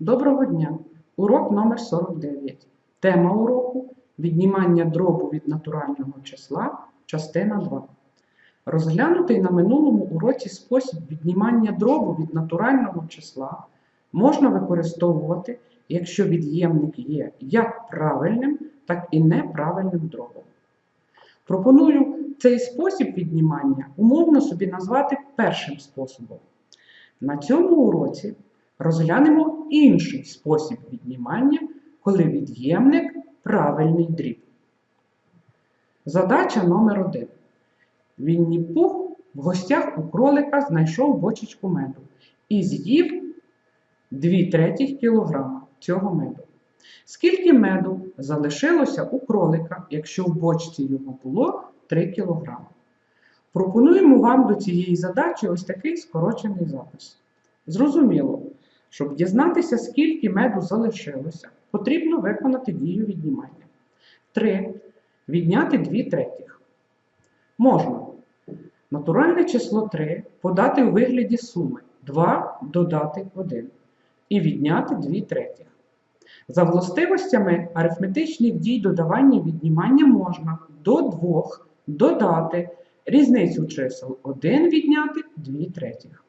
Доброго дня! Урок номер 49. Тема уроку віднімання дробу від натурального числа, частина 2. Розглянутий на минулому уроці спосіб віднімання дробу від натурального числа можна використовувати, якщо від'ємник є як правильним, так і неправильним дробом. Пропоную цей спосіб віднімання умовно собі назвати першим способом. На цьому уроці розглянемо інший спосіб віднімання, коли від'ємник правильний дріб. Задача номер 1 Вінні Пух в гостях у кролика знайшов бочечку меду і з'їв 2 третіх кілограма цього меду. Скільки меду залишилося у кролика, якщо в бочці його було 3 кілограми? Пропонуємо вам до цієї задачі ось такий скорочений запис. Зрозуміло, щоб дізнатися, скільки меду залишилося, потрібно виконати дію віднімання. 3. Відняти 2 третіх. Можна натуральне число 3 подати у вигляді суми 2 додати 1 і відняти 2 третіх. За властивостями арифметичних дій додавання і віднімання можна до 2 додати різницю чисел 1 відняти 2 третіх.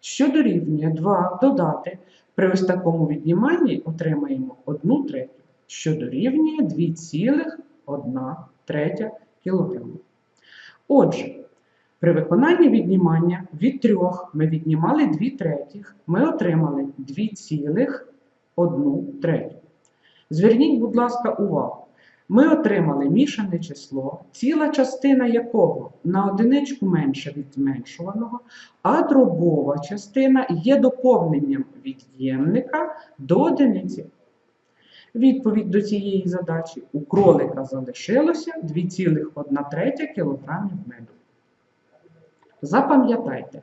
Що дорівнює 2 додати, при ось такому відніманні отримаємо 1 третю, що дорівнює 2,1 третя кг. Отже, при виконанні віднімання від 3 ми віднімали 2 третіх, ми отримали 2,1 третю. Зверніть, будь ласка, увагу. Ми отримали мішане число, ціла частина якого на одиничку менша від зменшуваного, а дробова частина є доповненням від'ємника до одиниці. Відповідь до цієї задачі у кролика залишилося 2,1 третя кг меду. Запам'ятайте,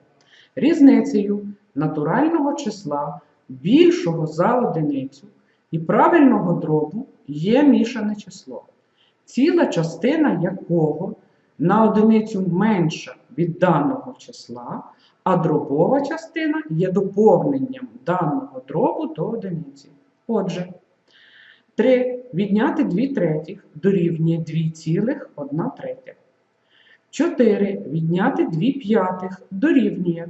різницею натурального числа більшого за одиницю і правильного дробу є мішане число, ціла частина якого на одиницю менша від даного числа, а дробова частина є доповненням даного дробу до одиниці. Отже, 3 відняти 2 третіх дорівнює 2,1 третя. 4 відняти 2 п'ятих дорівнює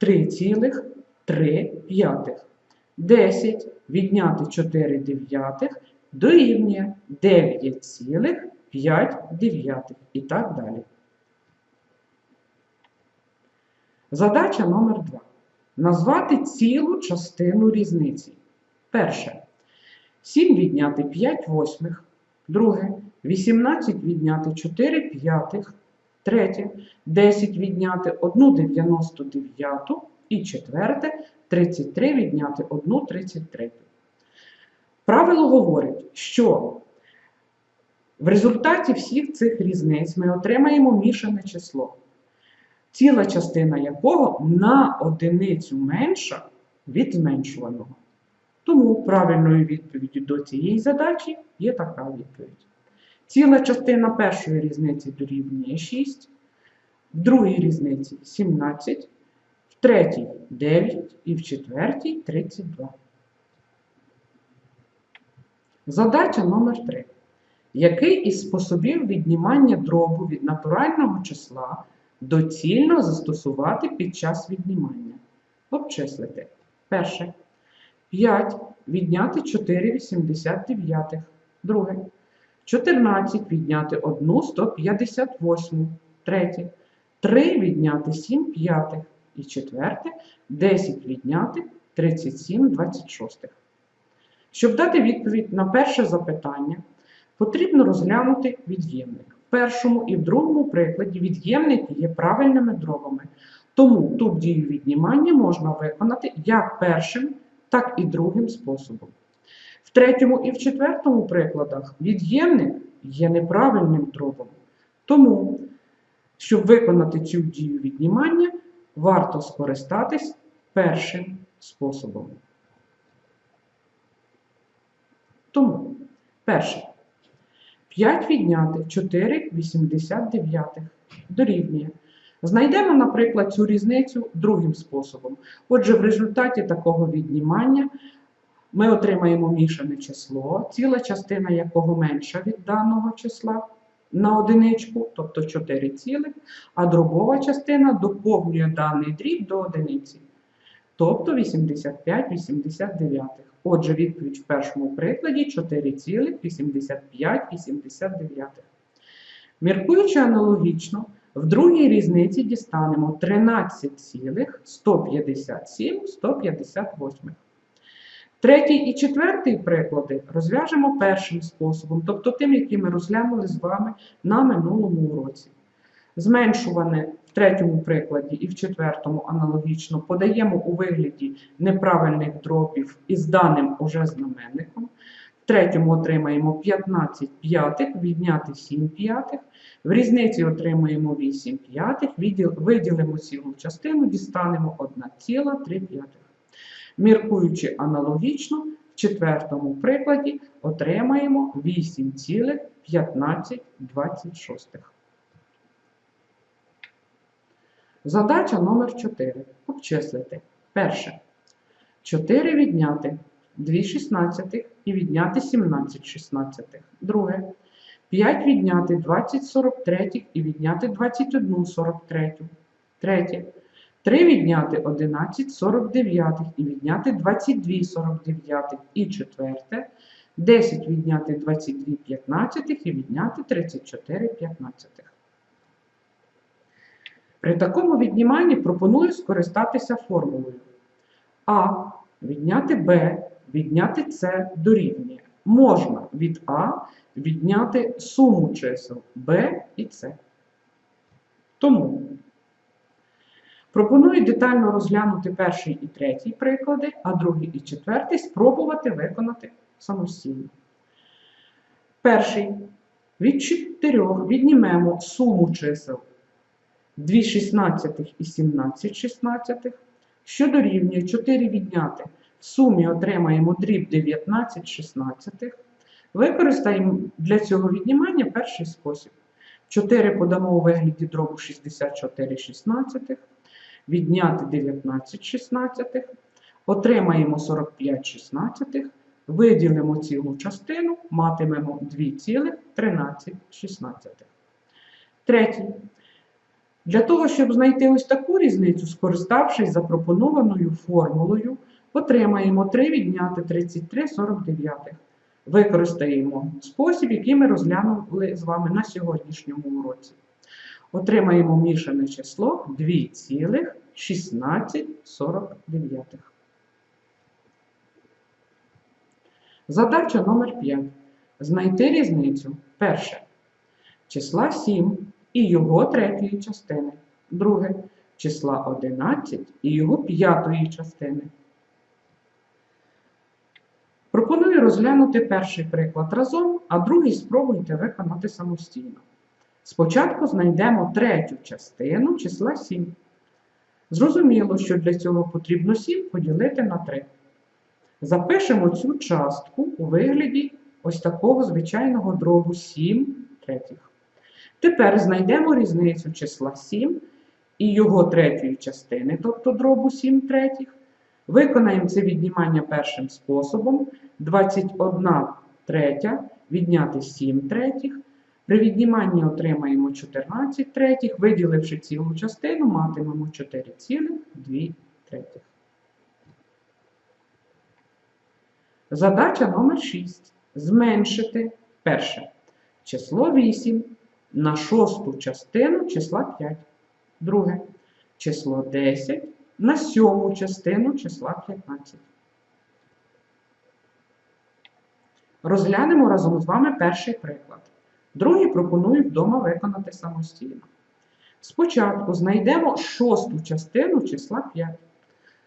3,3 п'ятих. 10 відняти 4 дев'ятих дорівнює 9,5 дев'ятих і так далі. Задача номер 2. Назвати цілу частину різниці. Перше. 7 відняти 5 восьмих. Друге. 18 відняти 4 п'ятих. Третє. 10 відняти 1 99. І четверте. 33 відняти 1 33. Правило говорить, що в результаті всіх цих різниць ми отримаємо мішане число, ціла частина якого на одиницю менша від зменшуваного. Тому правильною відповіддю до цієї задачі є така відповідь. Ціла частина першої різниці дорівнює 6, в другій різниці 17, в третій 9 і в четвертій 32. Задача номер 3. Який із способів віднімання дробу від натурального числа доцільно застосувати під час віднімання? Обчислити. Перше. 5 відняти 4 89. Друге. 14 відняти 1 158. Третє. 3 відняти 7 п'ятих. І четверте 10 відняти 37 26. Щоб дати відповідь на перше запитання, потрібно розглянути від'ємник. В першому і в другому прикладі від'ємники є правильними дробами, тому тут дію віднімання можна виконати як першим, так і другим способом. В третьому і в четвертому прикладах від'ємник є неправильним дробом. Тому, щоб виконати цю дію віднімання, варто скористатись першим способом. Тому, перше. 5 відняти 4 89 дорівнює. Знайдемо, наприклад, цю різницю другим способом. Отже, в результаті такого віднімання Ми отримаємо мішане число, ціла частина якого менша від даного числа на одиничку, тобто 4 цілих, а дробова частина доповнює даний дріб до одиниці, тобто 85,89. Отже, відповідь в першому прикладі 4,85,89. Міркуючи аналогічно, в другій різниці дістанемо 13,157,158. Третій і четвертий приклади розв'яжемо першим способом, тобто тим, який ми розглянули з вами на минулому уроці. Зменшуване в третьому прикладі і в четвертому аналогічно подаємо у вигляді неправильних дробів із даним уже знаменником. В третьому отримаємо 15 п'ятих, відняти 7 п'ятих. В різниці отримаємо 8 п'ятих, виділимо цілу частину, дістанемо 1,3 п'ятих. Міркуючи аналогічно, в четвертому прикладі отримаємо 8,1526. Задача номер 4. Обчислити. Перше. 4 відняти 2 шістнадцятих і відняти 17 шістнадцятих. Друге. 5 відняти 20 43 і відняти 21 43. Третє. 3 відняти 11 49 і відняти 22 49. І четверте. 10 відняти 22 15 і відняти 34 15. При такому відніманні пропоную скористатися формулою А відняти Б, відняти С дорівнює. Можна від А відняти суму чисел Б і С. Тому пропоную детально розглянути перший і третій приклади, а другий і четвертий спробувати виконати самостійно. Перший. Від 4 віднімемо суму чисел 2 шістнадцятих і 17 шістнадцятих, що дорівнює 4 відняти. В сумі отримаємо дріб 19 шістнадцятих. Використаємо для цього віднімання перший спосіб. 4 подамо у вигляді дробу 64 шістнадцятих, відняти 19 шістнадцятих, отримаємо 45 шістнадцятих, виділимо цілу частину, матимемо 2,13 шістнадцятих. Третій. Для того, щоб знайти ось таку різницю, скориставшись запропонованою формулою, отримаємо 3 відняти 33 49. Використаємо спосіб, який ми розглянули з вами на сьогоднішньому уроці. Отримаємо мішане число 2,1649. Задача номер 5. Знайти різницю. Перше. Числа 7 і його третьої частини. Друге числа 11 і його п'ятої частини. Пропоную розглянути перший приклад разом, а другий спробуйте виконати самостійно. Спочатку знайдемо третю частину числа 7. Зрозуміло, що для цього потрібно 7 поділити на 3. Запишемо цю частку у вигляді ось такого звичайного дробу 7 третіх. Тепер знайдемо різницю числа 7 і його третьої частини, тобто дробу 7 третіх. Виконаємо це віднімання першим способом. 21 третя відняти 7 третіх. При відніманні отримаємо 14 третіх, виділивши цілу частину, матимемо 4,2 третіх. Задача номер 6. Зменшити перше число 8 на шосту частину числа 5. Друге число 10 на сьому частину числа 15. Розглянемо разом з вами перший приклад. Другий пропоную вдома виконати самостійно. Спочатку знайдемо шосту частину числа 5.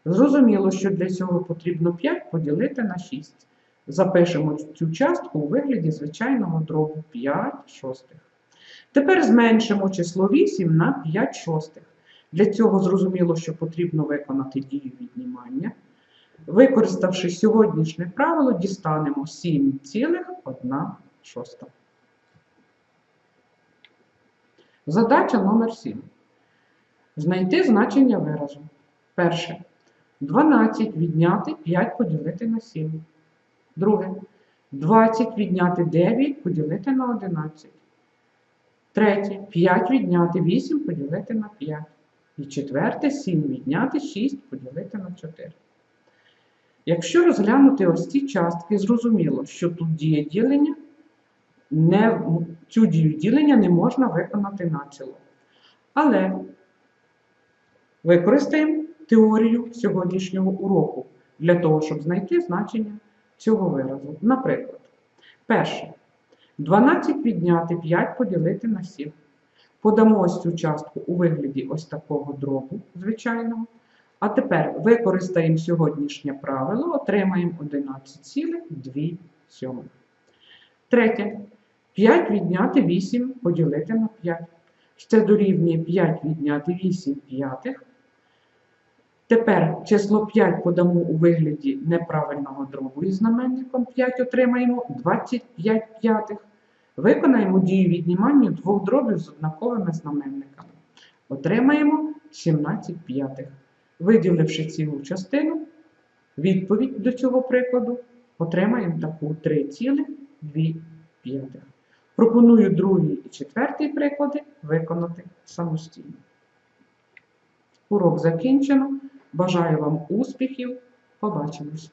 Зрозуміло, що для цього потрібно 5 поділити на 6. Запишемо цю частку у вигляді звичайного дробу 5 шостих. Тепер зменшимо число 8 на 5 шостих. Для цього зрозуміло, що потрібно виконати дію віднімання. Використавши сьогоднішнє правило, дістанемо 7,1 шоста. Задача номер 7. Знайти значення виразу. Перше. 12 відняти 5 поділити на 7. Друге. 20 відняти 9 поділити на 11. Третє. 5 відняти 8 поділити на 5. І четверте 7 відняти 6 поділити на 4. Якщо розглянути ось ці частки, зрозуміло, що тут діє ділення, не, цю дію ділення не можна виконати націло. Але використаємо теорію сьогоднішнього уроку для того, щоб знайти значення цього виразу. Наприклад, перше. 12 відняти 5 поділити на 7. Подамо ось цю частку у вигляді ось такого дробу звичайного. А тепер використаємо сьогоднішнє правило, отримаємо 11,2. Третє. 5 відняти 8 поділити на 5. Це дорівнює 5 відняти 8 п'ятих. Тепер число 5 подамо у вигляді неправильного дробу із знаменником 5 отримаємо 25 п'ятих. Виконаємо дію віднімання двох дробів з однаковими знаменниками. Отримаємо 17 п'ятих. Виділивши цілу частину, відповідь до цього прикладу отримаємо таку 3,2 п'ятих. Пропоную другий і четвертий приклади виконати самостійно. Урок закінчено. Бажаю вам успіхів. Побачимось!